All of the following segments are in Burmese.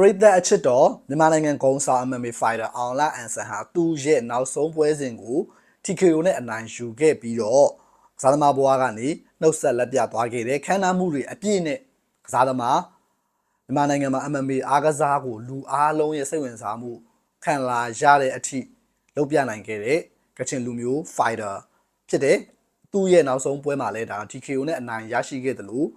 ပရိသတ်အချစ်တော်မြန်မာနိုင်ငံဂုံဆောင် MMA fighter အောင်လာအန်ဆန်ဟာသူ့ရဲ့နောက်ဆုံးပွဲစဉ်ကို TKO နဲ့အနိုင်ယူခဲ့ပြီးတော့ကစားသမားဘွားကနေနှုတ်ဆက်လက်ပြသွားခဲ့တယ်ခမ်းနားမှုတွေအပြည့်နဲ့ကစားသမားမြန်မာနိုင်ငံမှာ MMA အားကစားကိုလူအားလုံးရဲ့စိတ်ဝင်စားမှုခံလာရတဲ့အထိလုပ်ပြနိုင်ခဲ့တဲ့ကချင်လူမျိုး fighter ဖြစ်တယ်သူ့ရဲ့နောက်ဆုံးပွဲမှာလည်းဒါ TKO နဲ့အနိုင်ရရှိခဲ့တယ်လို့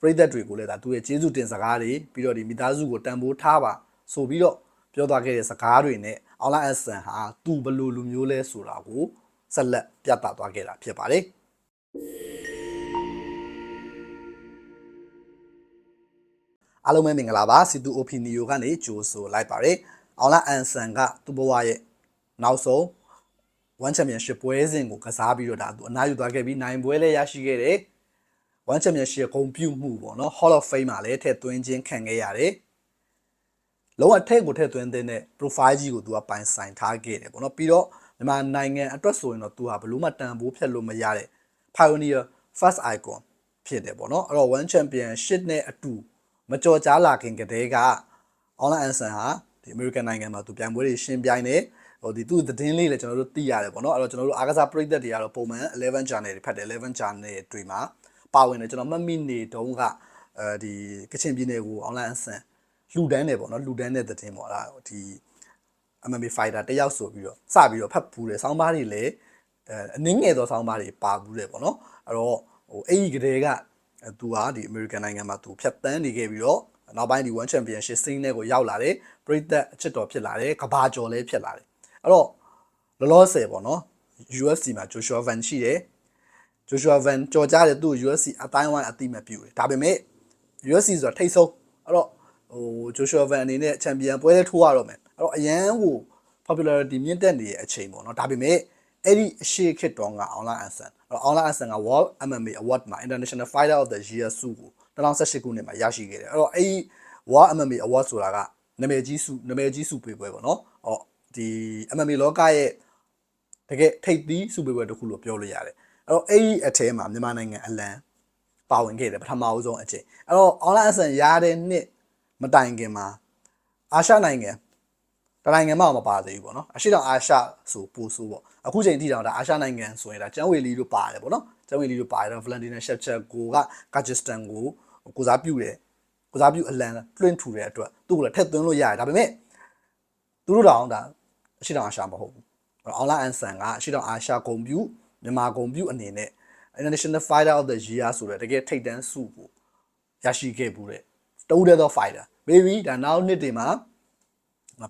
ပရိသတ်တွေကိုလည်းဒါသူရဲ့ကျေးဇူးတင်စကားတွေပြီးတော့ဒီမိသားစုကိုတန်ဖိုးထားပါဆိုပြီးတော့ပြောသွားခဲ့တဲ့စကားတွေနဲ့အောင်လာအဆန်ဟာသူဘယ်လိုလူမျိုးလဲဆိုတာကိုဆက်လက်ပြသသွားခဲ့တာဖြစ်ပါတယ်အားလုံးပဲမင်္ဂလာပါစီတူအိုပီနီယိုကနေကြိုဆိုလိုက်ပါတယ်အောင်လာအန်ဆန်ကသူ့ဘဝရဲ့နောက်ဆုံး one championship ပွဲစဉ်ကိုကစားပြီးတော့ဒါသူအနားယူသွားခဲ့ပြီးနိုင်ပွဲလည်းရရှိခဲ့တယ် one championship ဂုံပြုမှုပေါ့နော် Hall of Fame မှာလည်းထည့်သွင်းခြင်းခံခဲ့ရတယ်လုံးဝထည့်ကိုထည့်သွင်းတဲ့ profile ကြီးကိုသူကပိုင်ဆိုင်ထားခဲ့တယ်ပေါ့နော်ပြီးတော့မြန်မာနိုင်ငံအတွက်ဆိုရင်တော့သူဟာဘလို့မှတန်ဖိုးဖြတ်လို့မရတဲ့ pioneer first icon ဖြစ်တယ်ပေါ့နော်အဲ့တော့ one championship နဲ့အတူမကြော်ကြားလာခင်ကတည်းက online answer ဟာဒီ American နိုင်ငံမှာသူပြိုင်ပွဲတွေရှင်းပြိုင်နေဟိုဒီသူသတင်းလေးလည်းကျွန်တော်တို့သိရတယ်ပေါ့နော်အဲ့တော့ကျွန်တော်တို့အားကစားပရိသတ်တွေကတော့ပုံမှန်11 channel တွေဖတ်တယ်11 channel တွေမှာ ပါဝင်တယ်ကျွန်တော်မှတ်မိနေတုန်းကအဲဒီကချင်ပြည်နယ်ကို online အဆန်လှူဒန်းတယ်ပေါ့နော်လှူဒန်းတဲ့သတင်းပေါ့လားဒီ MMA fighter တယောက်ဆိုပြီးတော့စပြီးတော့ဖတ်ပူတယ်ဆောင်းပါးတွေလည်းအဲအနည်းငယ်သောဆောင်းပါးတွေပါဘူးတယ်ပေါ့နော်အဲ့တော့ဟိုအဲ့ဒီကလေးကသူဟာဒီ American နိုင်ငံမှာသူဖြတ်တန်းနေခဲ့ပြီးတော့နောက်ပိုင်းဒီ One Championship scene နဲ့ကိုရောက်လာတယ်ပရိသတ်အချစ်တော်ဖြစ်လာတယ်ကဘာကျော်လည်းဖြစ်လာတယ်အဲ့တော့လောလောဆယ်ပေါ့နော် UFC မှာ Joshua Van ရှိတယ် Joshua Van ကြော်ကြတဲ့သူ့ UFC အတိုင်းဝိုင်းအတိမပြူတယ်ဒါပေမဲ့ UFC ဆိုတာထိတ်ဆုံးအဲ့တော့ဟို Joshua Van အနေနဲ့ချန်ပီယံပွဲလေးထိုးရတော့မယ်အဲ့တော့အရန်ကို popularity မြင့်တက်နေတဲ့အချိန်ပေါ့နော်ဒါပေမဲ့အဲ့ဒီအရှိခစ်တော်က online answer အဲ့တော့ online answer က World MMA Award မှာ International Fighter of the Year ဆုကို2018ခုနှစ်မှာရရှိခဲ့တယ်အဲ့တော့အဲ့ဒီ World MMA Award ဆိုတာကနာမည်ကြီးဆုနာမည်ကြီးဆုပေးပွဲပေါ့နော်ဟောဒီ MMA လောကရဲ့တကယ်ထိပ်သီးဆုပေးပွဲတစ်ခုလို့ပြောလို့ရတယ် အဲ့တော့အဲ့ဒီအထဲမှာမြန်မာနိုင်ငံအလံပါဝင်ခဲ့တယ်ပထမအဆုံးအချိန်အဲ့တော့ online answer ရတဲ့နှစ်မတိုင်ခင်မှာအာရှနိုင်ငံတနိုင်ငံမှမပါသေးဘူးပေါ့နော်အရှိတောင်အာရှဆိုပို့ဆိုပေါ့အခုချိန်ထိတောင်ဒါအာရှနိုင်ငံဆိုရင်ဒါကျန်းဝေလီတို့ပါတယ်ပေါ့နော်ကျန်းဝေလီတို့ပါတယ်တော့ Valentina Shevchenko ကကာဂျစ်စတန်ကိုကိုစားပြုတယ်ကိုစားပြုအလံလွှင့်ထူတဲ့အတွက်သူ့ကိုလည်းထက်သွင်းလို့ရတယ်ဒါပေမဲ့သူတို့တောင်ဒါအရှိတောင်အာရှမဟုတ်ဘူးအွန်လိုင်းအန်ဆန်ကအရှိတောင်အာရှဂုံပြူ မြန်မာဂုံပြူအနေနဲ့ International Fighter of the Year ဆိုတဲ့တကယ်ထိပ်တန်းဆုကိုရရှိခဲ့ဘူးတဲ့တူတဲ့သော fighter maybe ဒါနောက်နှစ်တွေမှာ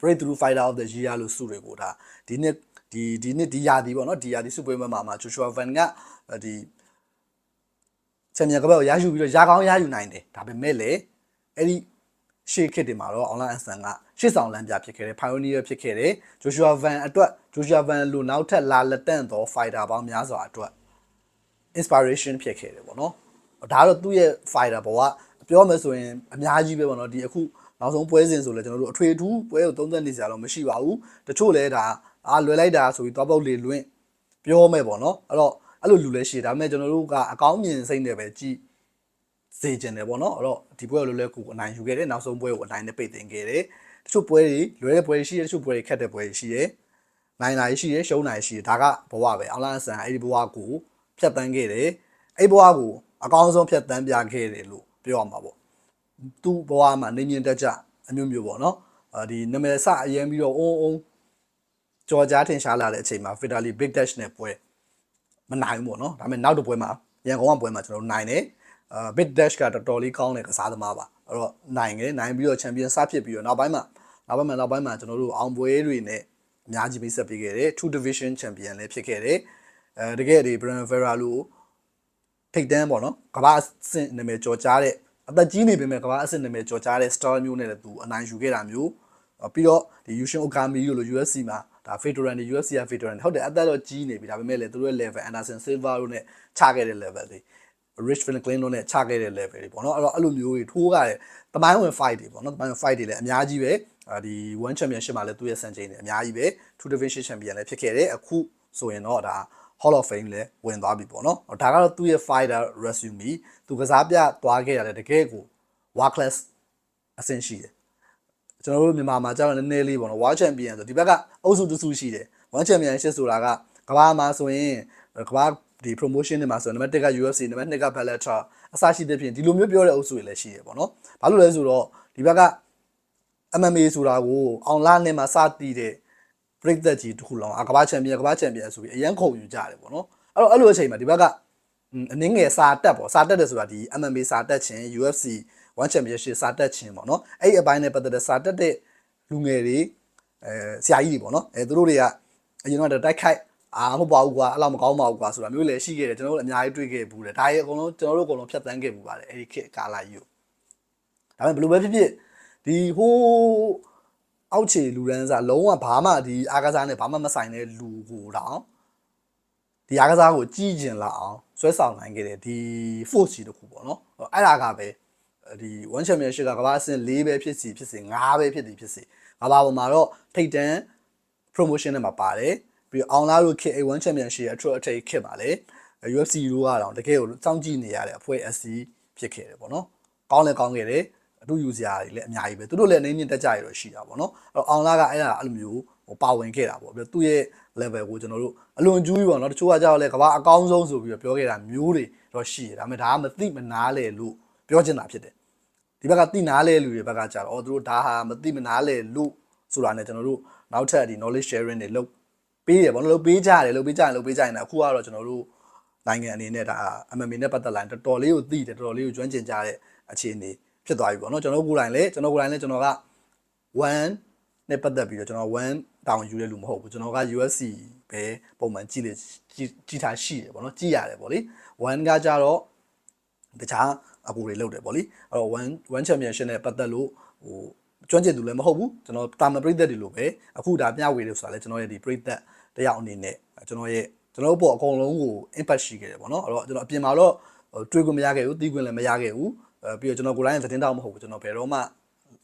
breakthrough fighter of the year လို့ဆုတွေကိုဒါဒီနှစ်ဒီဒီနှစ်ဒီယာဒီပေါ့နော်ဒီယာဒီစုပွဲမှာမှာ Joshua Van ကဒီချန်ပီယံကပတ်ကိုရယူပြီးတော့ရာကောင်းရယူနိုင်တယ်ဒါပေမဲ့လည်းအဲ့ဒီရှေ့ခစ်တွေမှာတော့ online answer က ရှေ့ဆောင်လမ်းပြဖြစ်ခဲ့တယ် pioneer ဖြစ်ခဲ့တယ် Joshua Van အတွက် Joshua Van လို့နောက်ထပ်လာလက်တန့်သော fighter ပေါင်းများစွာအတွက် inspiration ဖြစ်ခဲ့တယ်ပေါ့နော်ဒါကတော့သူ့ရဲ့ fighter ဘောကပြောမယ်ဆိုရင်အများကြီးပဲပေါ့နော်ဒီအခုနောက်ဆုံးပွဲစဉ်ဆိုလဲကျွန်တော်တို့အထွေထူးပွဲကိုသုံးသက်နေစရာတော့မရှိပါဘူးတချို့လဲဒါအာလွယ်လိုက်တာဆိုပြီးသွားပုတ်လေလွင့်ပြောမယ်ပေါ့နော်အဲ့တော့အဲ့လိုလူလဲရှိတယ်ဒါပေမဲ့ကျွန်တော်တို့ကအကောင်းမြင်စိတ်နဲ့ပဲကြည်စေကျင်တယ်ပေါ့နော်အဲ့တော့ဒီပွဲကိုလွယ်လွယ်ကူအနိုင်ယူခဲ့တယ်နောက်ဆုံးပွဲကိုအနိုင်နဲ့ပိတ်တင်ခဲ့တယ် တချို့ပွဲတွေလွယ်တဲ့ပွဲတွေရှိတယ်တချို့ပွဲတွေခက်တဲ့ပွဲတွေရှိတယ်နိုင်နိုင်ရှိတယ်ရှုံးနိုင်ရှိတယ်ဒါကဘဝပဲအလန်ဆန်အဲ့ဒီဘဝကိုဖြတ်တန်းခဲ့တယ်အဲ့ဘဝကိုအကောင်းဆုံးဖြတ်တန်းပြခဲ့တယ်လို့ပြောရမှာပေါ့သူ့ဘဝမှာနေမြင့်တက်ကြအမျိုးမျိုးပေါ့နော်အဲဒီနာမည်စအရင်ပြီးတော့အုံအုံကြော်ကြားထင်ရှားလာတဲ့အချိန်မှာ Vitali Big Dash နဲ့ပွဲမနိုင်ဘူးပေါ့နော်ဒါပေမဲ့နောက်တစ်ပွဲမှာရန်ကုန်ကပွဲမှာကျွန်တော်တို့နိုင်တယ်အာ Big Dash ကတော်တော်လေးကောင်းတဲ့ကစားသမားပါအဲ့တော့နိုင်တယ်နိုင်ပြီးတော့ချန်ပီယံစဖြစ်ပြီးတော့နောက်ပိုင်းမှာနောက်ပိုင်းမှာနောက်ပိုင်းမှာကျွန်တော်တို့အောင်ပွဲတွေနဲ့အများကြီးမိတ်ဆက်ပေးခဲ့တယ်2 division champion လည်းဖြစ်ခဲ့တယ်အဲတကယ်ဒီ Brian Ferrer လို့ထိတ်တန်းပေါ့နော်ကမ္ဘာအဆင့်နာမည်ကျော်ကြားတဲ့အသက်ကြီးနေပေမဲ့ကမ္ဘာအဆင့်နာမည်ကျော်ကြားတဲ့ star မျိုးနဲ့လည်းသူအနိုင်ယူခဲ့တာမျိုးပြီးတော့ဒီ Yushin Okami လို့ UFC မှာဒါ veteran တွေ UFC က veteran ဟုတ်တယ်အသက်တော့ကြီးနေပြီဒါပေမဲ့လည်းသူတို့ရဲ့ level Anderson Silva တို့နဲ့ချခဲ့တဲ့ level တွေ Rich Franklin တို့နဲ့ချခဲ့တဲ့ level တွေပေါ့နော်အဲ့တော့အဲ့လိုမျိုးတွေထိုးခဲ့တဲ့တမိုင်းဝင် fight တွေပေါ့နော်တမိုင်းဝင် fight တွေလည်းအများကြီးပဲဒီ one championship မှာလည်းသူ့ရဲ့စံချိန်တွေအများကြီးပဲ two division champion လည်းဖြစ်ခဲ့တယ်အခုဆိုရင်တော့ဒါ Hall of Fame လည်းဝင်သွားပြီပေါ့နော်ဒါကတော့သူ့ရဲ့ fighter resume သူကစားပြသွားခဲ့ရတယ်တကယ်ကို world class အဆင့်ရှိတယ်ကျွန်တော်တို့မြန်မာမှာကျတော့နည်းနည်းလေးပေါ့နော် World Champion ဆိုဒီဘက်ကအုပ်စုတစ်စုရှိတယ် World Championship ဆိုတာကကမ္ဘာမှာဆိုရင်ကမ္ဘာ ဒီ promotion တွေမှာဆိုရင်နံပါတ်1က UFC နံပါတ်2က Bellator အစရှိတဲ့ဖြင့်ဒီလိုမျိုးပြောတဲ့အုပ်စုတွေလည်းရှိတယ်ပေါ့နော်ဘာလို့လဲဆိုတော့ဒီဘက်က MMA ဆိုတာကိုအောင်လာနဲ့မှာစတည်တဲ့ပရိသတ်ကြီးတစ်ခုလုံးအကမ္ဘာချန်ပီယံကမ္ဘာချန်ပီယံဆိုပြီးအရန်ခုန်ယူကြတယ်ပေါ့နော်အဲ့တော့အဲ့လိုအချိန်မှာဒီဘက်ကအနည်းငယ်စာတက်ပေါ့စာတက်တယ်ဆိုတာဒီ MMA စာတက်ခြင်း UFC One Championship စာတက်ခြင်းပေါ့နော်အဲ့ဒီအပိုင်းနဲ့ပတ်သက်တဲ့စာတက်တဲ့လူငယ်တွေအဲဆရာကြီးတွေပေါ့နော်အဲသူတို့တွေကအရင်တော့တိုက်ခိုက် အာမဟုတ်ပါဘူးကွာအဲ့လောက်မကောင်းပါဘူးကွာဆိုတာမျိုးလည်းရှိခဲ့တယ်ကျွန်တော်တို့အများကြီးတွေ့ခဲ့ဘူးတယ်ဒါကြီးအကုန်လုံးကျွန်တော်တို့အကုန်လုံးဖြတ်သန်းခဲ့ဘူးပါတယ်အဲ့ဒီခေတ်ကာလကြီးကိုဒါပေမဲ့ဘယ်လိုပဲဖြစ်ဖြစ်ဒီဟိုးအောက်ခြေလူရန်စားလုံးဝဘာမှဒီအားကစားနဲ့ဘာမှမဆိုင်တဲ့လူကိုတော့ဒီအားကစားကိုကြည်ကျင်လာအောင်ဆွဲဆောင်နိုင်ခဲ့တယ်ဒီ force ကြီးတစ်ခုပေါ့နော်အဲ့ဒါကပဲဒီ one championship ကကမ္ဘာအဆင့်၄ပဲဖြစ်စီဖြစ်စီ၅ပဲဖြစ်စီဖြစ်စီကမ္ဘာပေါ်မှာတော့ထိတ်တန်း promotion နဲ့မှာပါတယ် ပြီးတော့အောင်လာတို့ K1 championship ရဲ့ true attack ခစ်ပါလေ UFC တို့ကတော့တကယ်ကိုစောင့်ကြည့်နေရတဲ့အဖွဲ့ SC ဖြစ်ခဲ့တယ်ပေါ့နော်ကောင်းလည်းကောင်းခဲ့တယ်အတူယူစရာတွေလည်းအများကြီးပဲသူတို့လည်းအနေနဲ့တက်ကြရတော့ရှိတာပေါ့နော်အဲ့တော့အောင်လာကအဲ့ဒါအဲ့လိုမျိုးဟိုပါဝင်ခဲ့တာပေါ့ပြီးတော့သူ့ရဲ့ level ကိုကျွန်တော်တို့အလွန်ကျူးကြီးပေါ့နော်တချို့ကကြောက်လဲကဘာအကောင်းဆုံးဆိုပြီးတော့ပြောခဲ့တာမျိုးတွေတော့ရှိတယ်ဒါပေမဲ့ဒါကမသိမနာလေလို့ပြောချင်တာဖြစ်တယ်ဒီဘက်ကသိနာလေလူတွေဘက်ကကြတော့အော်သူတို့ဒါဟာမသိမနာလေလို့ဆိုတာ ਨੇ ကျွန်တော်တို့နောက်ထပ်ဒီ knowledge sharing တွေလုပ် ပေးတယ်ဗောနော်လုပ်ပေးကြတယ်လုပ်ပေးကြရင်လုပ်ပေးကြရင်အခုကတော့ကျွန်တော်တို့နိုင်ငံအနေနဲ့ဒါ MMA နဲ့ပတ်သက်လာရင်တော်တော်လေးကိုသိတယ်တော်တော်လေးကိုကျွမ်းကျင်ကြတဲ့အခြေအနေဖြစ်သွားပြီဗောနော်ကျွန်တော်ကိုယ်တိုင်လည်းကျွန်တော်ကိုယ်တိုင်လည်းကျွန်တော်က1နဲ့ပတ်သက်ပြီးတော့ကျွန်တော်1တောင်ယူတဲ့လူမဟုတ်ဘူးကျွန်တော်က USC ပဲပုံမှန်ကြည့်လေကြည့်ထားရှိတယ်ဗောနော်ကြည့်ရတယ်ဗောလေ1ကကြတော့တခြားအကူတွေလုပ်တယ်ဗောလေအဲ့တော့1 1 championship နဲ့ပတ်သက်လို့ဟို ကျွမ်းကျင်သူလည်းမဟုတ်ဘူးကျွန်တော်တာမန်ပရိသတ်တွေလိုပဲအခုဒါမျှဝေလို့ဆိုတာလည်းကျွန်တော်ရဲ့ဒီပရိသတ်တယောက်အနေနဲ့ကျွန်တော်ရဲ့ကျွန်တော်တို့ပေါ့အကုန်လုံးကို impact ရှိခဲ့တယ်ပေါ့နော်အဲ့တော့ကျွန်တော်အပြင်မှာတော့တွေးခွင့်မရခဲ့ဘူးတီးခွင့်လည်းမရခဲ့ဘူးအဲပြီးတော့ကျွန်တော်ကိုယ်တိုင်သတင်းတောက်မဟုတ်ဘူးကျွန်တော်ဘယ်တော့မှ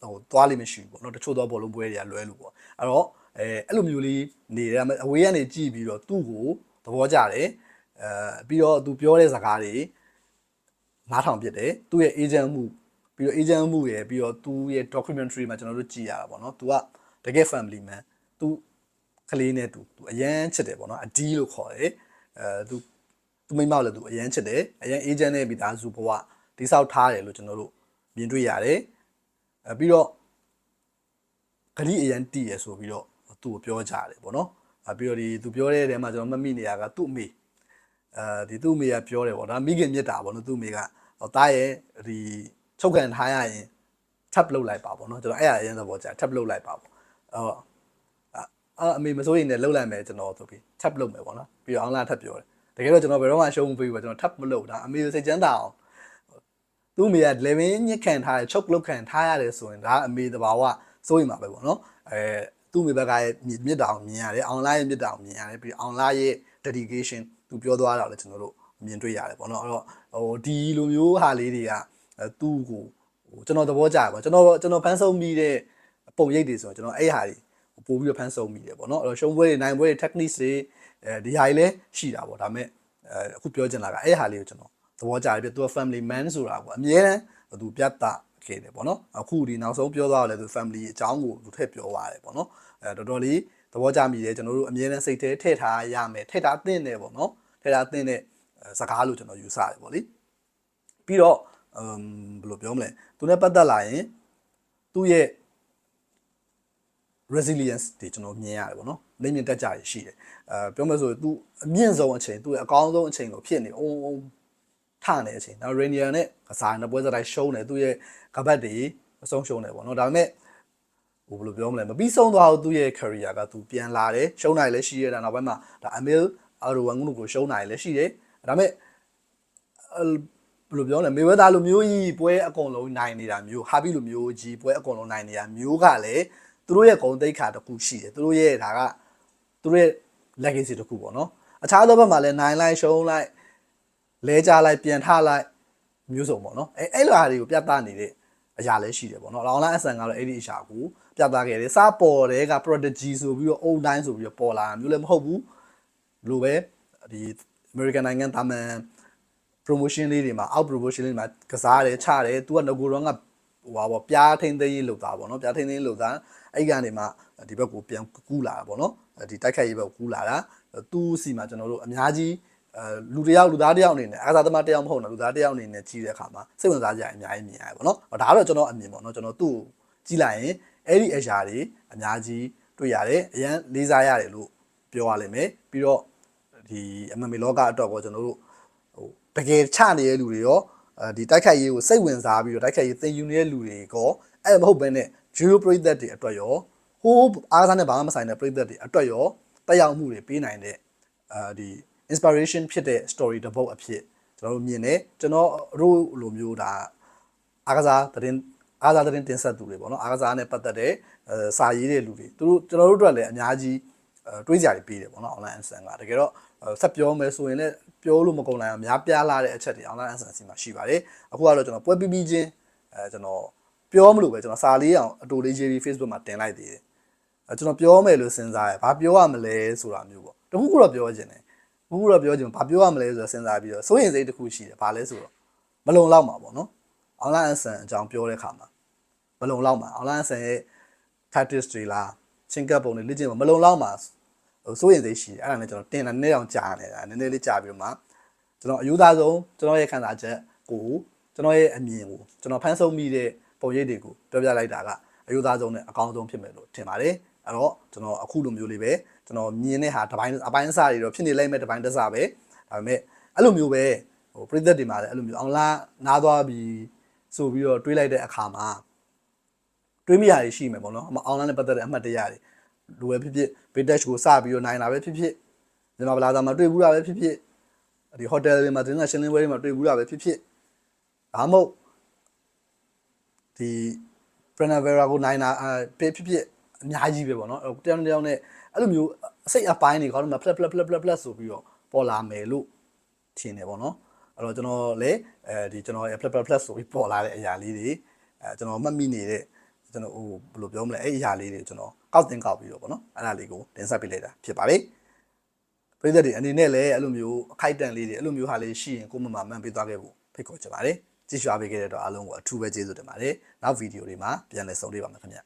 ဟိုသွားလိမ့်မရှိဘူးပေါ့နော်တချို့တော့ဘောလုံးပွဲတွေကလွဲလို့ပေါ့အဲ့တော့အဲအဲ့လိုမျိုးလေးနေတယ်အဝေးကနေကြည့်ပြီးတော့သူ့ကိုသဘောကျတယ်အဲပြီးတော့သူပြောတဲ့စကားတွေနားထောင်ပြစ်တယ်သူ့ရဲ့ agent မှု ပြီးတော့ agent မှုရယ်ပြီးတော့သူ့ရဲ့ documentary မှာကျွန်တော်တို့ကြည့်ရတာပေါ့နော်။ तू ကတကယ် family man ။ तू ကလေးနဲ့ तू तू အရန်ချစ်တယ်ပေါ့နော်။အဒီလို့ခေါ်တယ်။အဲ तू तू မိမလည်း तू အရန်ချစ်တယ်။အရန် agent နဲ့မိသားစုဘဝတိဆောက်ထားတယ်လို့ကျွန်တော်တို့မြင်တွေ့ရတယ်။အဲပြီးတော့ဂရီအရန်တည်ရဆိုပြီးတော့သူ့ကိုပြောကြတယ်ပေါ့နော်။အဲပြီးတော့ဒီ तू ပြောတဲ့တဲမှာကျွန်တော်မမိနေရကသူ့အမေအဲဒီသူ့အမေကပြောတယ်ပေါ့ဒါမိခင်မြတ်တာပေါ့နော်သူ့အမေကတားရဲ့ဒီ ချုပ်ခံထားရရင် tap လုပ်လိုက်ပါပေါ့နော်ကျွန်တော်အဲ့အရင်သဘောကျ tap လုပ်လိုက်ပါပေါ့အော်အာအမေမစိုးရင်လည်းလှုပ်လိုက်မယ်ကျွန်တော်ဆိုပြီး tap လုပ်မယ်ပေါ့နော်ပြီးတော့အောင်လာထပ်ပြောတယ်တကယ်တော့ကျွန်တော်ဘယ်တော့မှရှုံးမပေးဘူးကျွန်တော် tap မလုပ်ဒါအမေကိုစိတ်ချမ်းသာအောင်သူ့အမေက level ညစ်ခံထားတယ်ချုပ်လုတ်ခံထားရတယ်ဆိုရင်ဒါအမေတဘာဝစိုးရင်မှာပဲပေါ့နော်အဲသူ့အမေဘက်ကရဲ့မြစ်တောင်မြင်ရတယ်အောင်လာရဲ့မြစ်တောင်မြင်ရတယ်ပြီးအောင်လာရဲ့ dedication သူပြောသွားတာလည်းကျွန်တော်တို့မြင်တွေ့ရတယ်ပေါ့နော်အဲ့တော့ဟိုဒီလိုမျိုးဟာလေးတွေက သူ့ကိုဟိုကျွန်တော်သဘောကျပါကျွန်တော်ကျွန်တော်ဖန်ဆုံးပြီးတဲ့ပုံရိပ်တွေဆိုတော့ကျွန်တော်အဲ့ဟာတွေပို့ပြီးတော့ဖန်ဆုံးမိတယ်ပေါ့နော်အဲ့တော့ရှုံးပွဲတွေနိုင်ပွဲတွေ techniques တွေအဲဒီဟာတွေလည်းရှိတာပေါ့ဒါပေမဲ့အဲအခုပြောချင်တာကအဲ့ဟာလေးကိုကျွန်တော်သဘောကျတယ်ပြသူက family man ဆိုတာကိုအမြဲတမ်းသူပြတ်တာခဲ့တယ်ပေါ့နော်အခုဒီနောက်ဆုံးပြောသွားတယ်သူ family အကြောင်းကိုသူထည့်ပြောသွားတယ်ပေါ့နော်အဲတော်တော်လေးသဘောကျမိတယ်ကျွန်တော်တို့အမြဲတမ်းစိတ်ထဲထည့်ထားရမယ်ထည့်ထားသင့်တယ်ပေါ့နော်ထည့်ထားသင့်တဲ့စကားလို့ကျွန်တော်ယူဆတယ်ပေါ့လေပြီးတော့ အမ်ဘယ်လိုပြောမလဲသူနဲ့ပတ်သက်လာရင်သူ့ရဲ့ resilience တွေကျွန်တော်မြင်ရတယ်ပေါ့နော်လိမ့်မြင့်တက်ကြရရှိတယ်အဲပြောမယ်ဆိုရင်သူအမြင့်ဆုံးအချိန်သူရဲ့အကောင်းဆုံးအချိန်ကိုဖြစ်နေအုံးအုံးထနေတဲ့အချိန်နောက် Rainier နဲ့ကစားနေပွဲစတိုင်းရှုံးတယ်သူရဲ့ကပတ်တွေအဆုံးရှုံးတယ်ပေါ့နော်ဒါပေမဲ့ဟိုဘယ်လိုပြောမလဲမပြီးဆုံးသွားဘူးသူ့ရဲ့ career ကသူပြန်လာတယ်ရှုံးနိုင်လည်းရှိရတာနောက်ပိုင်းမှာဒါ Emil Arwan ကိုရှုံးနိုင်လည်းရှိတယ်ဒါပေမဲ့ ဘယ်လိုပြောလဲမေဝဲသားလိုမျိုးကြီးပွဲအကုန်လုံးနိုင်နေတာမျိုးဟာဘီလိုမျိုးကြီးပွဲအကုန်လုံးနိုင်နေတာမျိုးကလည်းသူတို့ရဲ့ဂုံတိတ်ခါတစ်ခုရှိတယ်သူတို့ရဲ့ဒါကသူတို့ရဲ့ legacy တစ်ခုပေါ့နော်အခြားသောဘက်မှာလည်းနိုင်လိုက်ရှုံးလိုက်လဲကြလိုက်ပြန်ထလိုက်မျိုးစုံပေါ့နော်အဲအဲ့လိုဟာတွေကိုပြသနေတဲ့အရာလည်းရှိတယ်ပေါ့နော်လောင်လာအဆန်ကတော့အဲ့ဒီအရာကိုပြသခဲ့တယ်စပေါ်တဲ့က prodigy ဆိုပြီးတော့ old time ဆိုပြီးတော့ပေါ်လာတာမျိုးလည်းမဟုတ်ဘူးလိုပဲဒီ American နိုင်ငံသားမန် promotion လေးတွေမှာ out promotion လေးတွေမှာကစားတယ်ချတယ် तू ကငကိုတော့ကဟဟိုပါပေါ့ပြားထိန်သိမ်းရေးလုပ်သားပေါ့နော်ပြားထိန်သိမ်းရေးလုပ်သားအဲ့ကနေမှဒီဘက်ကိုပြန်ကူးလာတာပေါ့နော်ဒီတိုက်ခိုက်ရေးဘက်ကိုကူးလာတာသူ့စီမှာကျွန်တော်တို့အများကြီးအဲလူတစ်ယောက်လူသားတစ်ယောက်အနေနဲ့အားသာသမားတစ်ယောက်မဟုတ်တော့လူသားတစ်ယောက်အနေနဲ့ကြီးတဲ့အခါမှာစိတ်ဝင်စားကြရအများကြီးမြင်ရတယ်ပေါ့နော်ဒါကတော့ကျွန်တော်အမြင်ပေါ့နော်ကျွန်တော်သူ့ကိုကြီးလိုက်ရင်အဲ့ဒီအရာတွေအများကြီးတွေ့ရတယ်အရန်လေးစားရတယ်လို့ပြောရလိမ့်မယ်ပြီးတော့ဒီအမမေလောကအတွက်ပေါ့ကျွန်တော်တို့ဟို တကယ်ချနေတဲ့လူတွေရောအဲဒီတိုက်ခိုက်ရေးကိုစိတ်ဝင်စားပြီးတော့တိုက်ခိုက်ရေးသင်ယူနေတဲ့လူတွေကောအဲ့မဟုတ်ဘဲနဲ့ဂျီရိုပရိသတ်တွေအတွက်ရောဟိုးအားကစားနဲ့ဘာမှမဆိုင်တဲ့ပရိသတ်တွေအတွက်ရောတက်ရောက်မှုတွေပေးနိုင်တဲ့အဲဒီ inspiration ဖြစ်တဲ့ story တစ်ပုဒ်အဖြစ်ကျွန်တော်တို့မြင်တယ်ကျွန်တော်တို့လိုမျိုးဒါအားကစားသတင်းအားကစားသတင်းတင်ဆက်သူတွေပေါ့နော်အားကစားနဲ့ပတ်သက်တဲ့အဲစာရေးတဲ့လူတွေသူတို့ကျွန်တော်တို့အတွက်လည်းအများကြီးအဲ တွေးကြရပေးတယ်ပေါ့နော် online answer ကတကယ်တော့ဆက်ပြောမယ်ဆိုရင်လည်းပြောလို့မကုန်နိုင်အောင်များပြားလာတဲ့အချက်တွေ online answer စီမှာရှိပါတယ်အခုကတော့ကျွန်တော်ပွဲပြီးပြီးချင်းအဲကျွန်တော်ပြောမလို့ပဲကျွန်တော်စာလေးအောင်အတူလေးရေးပြီး Facebook မှာတင်လိုက်သေးတယ်အဲကျွန်တော်ပြောမယ်လို့စဉ်းစားရဘာပြောရမလဲဆိုတာမျိုးပေါ့တခုခုတော့ပြောခြင်းတယ်တခုခုတော့ပြောခြင်းဘာပြောရမလဲဆိုတော့စဉ်းစားပြီးတော့စိုးရင်စိတ်တစ်ခုရှိတယ်ဘာလဲဆိုတော့မလုံလောက်မှာပေါ့နော် online answer အကြောင်းပြောတဲ့အခါမှာမလုံလောက်မှာ online answer ရဲ့ tactics တွေလားချင်းကပ်ပုံတွေလေ့ကျင့်ပုံမလုံလောက်မှာ ဟိုစိုးရင်စိတ်ရှိတယ်အဲ့ဒါနဲ့ကျွန်တော်တင်တာနည်းအောင်ကြာနေတာနည်းနည်းလေးကြာပြီးတော့မှကျွန်တော်အယူသားဆုံးကျွန်တော်ရဲ့ခံစားချက်ကိုကျွန်တော်ရဲ့အမြင်ကိုကျွန်တော်ဖန်ဆုံမိတဲ့ပုံရိပ်တွေကိုပြောပြလိုက်တာကအယူသားဆုံးနဲ့အကောင်းဆုံးဖြစ်မယ်လို့ထင်ပါတယ်အဲ့တော့ကျွန်တော်အခုလိုမျိုးလေးပဲကျွန်တော်မြင်တဲ့ဟာတစ်ပိုင်းအပိုင်းအစားတွေတော့ဖြစ်နေလိမ့်မယ်တစ်ပိုင်းတစ်စားပဲဒါပေမဲ့အဲ့လိုမျိုးပဲဟိုပရိသတ်တွေမှာလည်းအဲ့လိုမျိုးအောင်လာနားသွားပြီးဆိုပြီးတော့တွေးလိုက်တဲ့အခါမှာတွေးမိရတွေရှိမယ်ပေါ့နော်အအောင်လန်းနဲ့ပတ်သက်တဲ့အမှတ်တရတွေ လူပဲဖြစ်ဖြစ် British ကိုစပြီးတော့နိုင်တာပဲဖြစ်ဖြစ်မြန်မာပလာဇာမှာတွေ့ဘူးတာပဲဖြစ်ဖြစ်ဒီဟိုတယ်တွေမှာတင်းစာရှင်းလင်းပွဲတွေမှာတွေ့ဘူးတာပဲဖြစ်ဖြစ်ဒါမှမဟုတ်ဒီ Primavera ကိုနိုင်တာအဲဖြစ်ဖြစ်ဖြစ်အများကြီးပဲပေါ့နော်တယောက်တစ်ယောက်နဲ့အဲ့လိုမျိုးအစိတ်အပိုင်းတွေခေါင်းထဲမှာ flat flat flat flat flat ဆိုပြီးတော့ပေါ်လာမယ်လို့ထင်တယ်ပေါ့နော်အဲ့တော့ကျွန်တော်လည်းအဲဒီကျွန်တော်ရဲ့ flat flat flat ဆိုပြီးပေါ်လာတဲ့အရာလေးတွေအဲကျွန်တော်မှတ်မိနေတဲ့ကျွန်တော်ဟိုဘယ်လိုပြောမလဲအဲ့ဒီအရာလေးတွေကျွန်တော် ကောက်တင်ကောက်ပြီးတော့ဗောနော်အဲ့ဒါလေးကိုတင်ဆက်ပေးလိုက်တာဖြစ်ပါတယ်ပြည်သက်တွေအနေနဲ့လည်းအဲ့လိုမျိုးအခိုက်အတန့်လေးတွေအဲ့လိုမျိုးဟာလေးရှိရင်ကိုမမမှန်ပေးသွားခဲ့ဖို့ဖိတ်ခေါ်ချင်ပါတယ်ကြည့်ရှုအားပေးခဲ့တဲ့တော့အားလုံးကိုအထူးပဲကျေးဇူးတင်ပါတယ်နောက်ဗီဒီယိုတွေမှာပြန်လည်ဆုံတွေ့ပါမယ်ခင်ဗျ